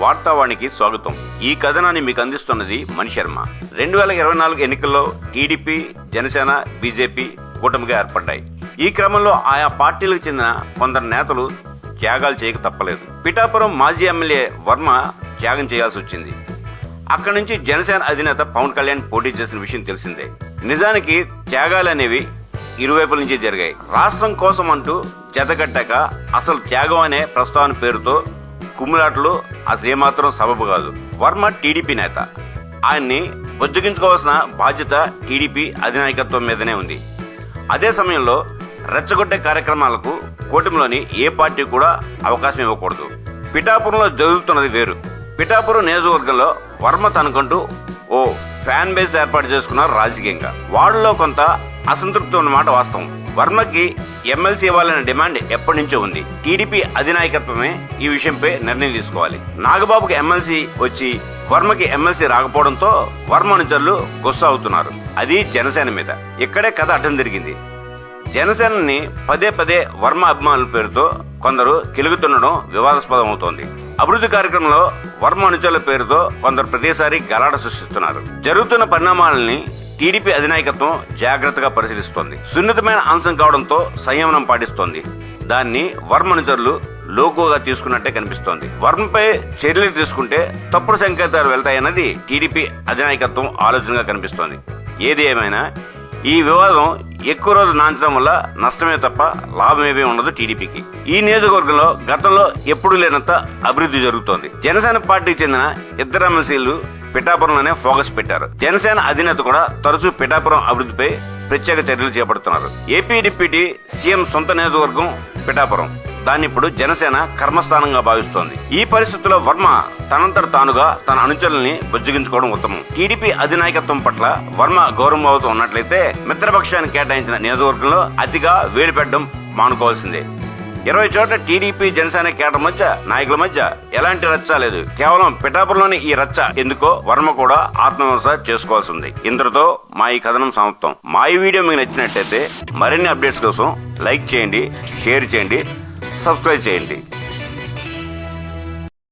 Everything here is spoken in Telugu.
వార్తావాణికి స్వాగతం. ఈ కథనాన్ని మీకు అందిస్తున్నది మణి శర్మ. రెండు వేల ఇరవై నాలుగు ఎన్నికల్లో టీడీపీ జనసేన బీజేపీ కూటమిగా ఏర్పడ్డాయి. ఈ క్రమంలో ఆయా పార్టీలకు చెందిన కొందరు నేతలు త్యాగాలు చేయక తప్పలేదు. పిఠాపురం మాజీ ఎమ్మెల్యే వర్మ త్యాగం చేయాల్సి వచ్చింది. అక్కడి నుంచి జనసేన అధినేత పవన్ కళ్యాణ్ పోటీ చేసిన విషయం తెలిసిందే. నిజానికి త్యాగాలు అనేవి ఇరువైపుల నుంచి జరిగాయి. రాష్ట్రం కోసం అంటూ జతగట్టక అసలు త్యాగం అనే ప్రస్తావన పేరుతో కుమ్ములాటలు అసలు ఏమాత్రం సబబు కాదు. వర్మ టీడీపీ నేత. ఆయన్ని బుజ్జగించుకోవాల్సిన బాధ్యత టీడీపీ అధినాయకత్వం మీదనే ఉంది. అదే సమయంలో రెచ్చగొట్టే కార్యక్రమాలకు కూటమిలోని ఏ పార్టీ కూడా అవకాశం ఇవ్వకూడదు. పిఠాపురంలో జరుగుతున్నది వేరు. పిఠాపురం నియోజకవర్గంలో వర్మ తనకంటూ ఓ ఫ్యాన్ బేస్ ఏర్పాటు చేసుకున్నారు రాజకీయంగా. వాళ్ళలో కొంత అసంతృప్తి ఉన్నమాట వాస్తవం. వర్మకి ఎమ్మెల్సీ ఇవ్వాలనే డిమాండ్ ఎప్పటి నుంచో ఉంది. టీడీపీ అధినాయకత్వమే ఈ విషయంపై నిర్ణయం తీసుకోవాలి. నాగబాబుకి ఎమ్మెల్సీ వచ్చి వర్మకి ఎమ్మెల్సీ రాకపోవడంతో వర్మ అనుచరులు గుస్సా అవుతున్నారు. అది జనసేన మీద. ఇక్కడే కథ అడ్డం జరిగింది. జనసేనని పదే పదే వర్మ అభిమానుల పేరుతో కొందరు కిలుగుతుండడం వివాదాస్పదం అవుతోంది. అభివృద్ధి కార్యక్రమంలో వర్మ అనుచరుల పేరుతో కొందరు ప్రతిసారి గలాట సృష్టిస్తున్నారు. జరుగుతున్న పరిణామాలని టీడీపీ అధినాయకత్వం జాగ్రత్తగా పరిశీలిస్తోంది. సున్నితమైన అంశం కావడంతో సంయమనం పాటిస్తోంది. దాన్ని వర్మ అనుచరులు లోకుగా తీసుకున్నట్టే కనిపిస్తోంది. వర్మపై చర్యలు తీసుకుంటే తప్పుడు సంకేతాలు వెళ్తాయన్నది టీడీపీ అధినాయకత్వం ఆలోచనగా కనిపిస్తోంది. ఏది ఏమైనా ఈ వివాదం ఎక్కువ రోజులు నాంచడం వల్ల నష్టమే తప్ప లాభమేమీ ఉండదు టీడీపీకి. ఈ నియోజకవర్గంలో గతంలో ఎప్పుడూ లేనంత అభివృద్ధి జరుగుతోంది. జనసేన పార్టీకి చెందిన ఇద్దరు ఎమ్మెల్సీలు పిఠాపురంలోనే ఫోకస్ పెట్టారు. జనసేన అధినేత కూడా తరచూ పిఠాపురం అభివృద్ధిపై ప్రత్యేక చర్యలు చేపడుతున్నారు. ఏపీ డిప్యూటీ సీఎం సొంత నియోజకవర్గం పిఠాపురం. దాన్ని ఇప్పుడు జనసేన కర్మస్థానంగా భావిస్తోంది. ఈ పరిస్థితుల్లో వర్మ తనంతట తానుగా తన అనుచరుల్ని బుజ్జగించుకోవడం ఉత్తమం. టీడీపీ అధినాయకత్వం పట్ల వర్మ గౌరవభావంతో ఉన్నట్లయితే మిత్రపక్షానికి కేటాయించిన నియోజకవర్గంలో అతిగా వేడి పెట్టడం మానుకోవాల్సిందే. ఇరవై చోట్ల టీడీపీ జనసేన కేటర్ మధ్య నాయకుల మధ్య ఎలాంటి రచ్చ లేదు. కేవలం పిఠాపురంలోని ఈ రచ్చ ఎందుకో వర్మ కూడా ఆత్మవిమర్శ చేసుకోవాల్సి ఉంది ఇంతటితో మా ఈ కథనం సమాప్తం. మా ఈ వీడియో మీకు నచ్చినట్టయితే మరిన్ని అప్డేట్స్ కోసం లైక్ చేయండి షేర్ చేయండి సబ్స్క్రైబ్ చేయండి.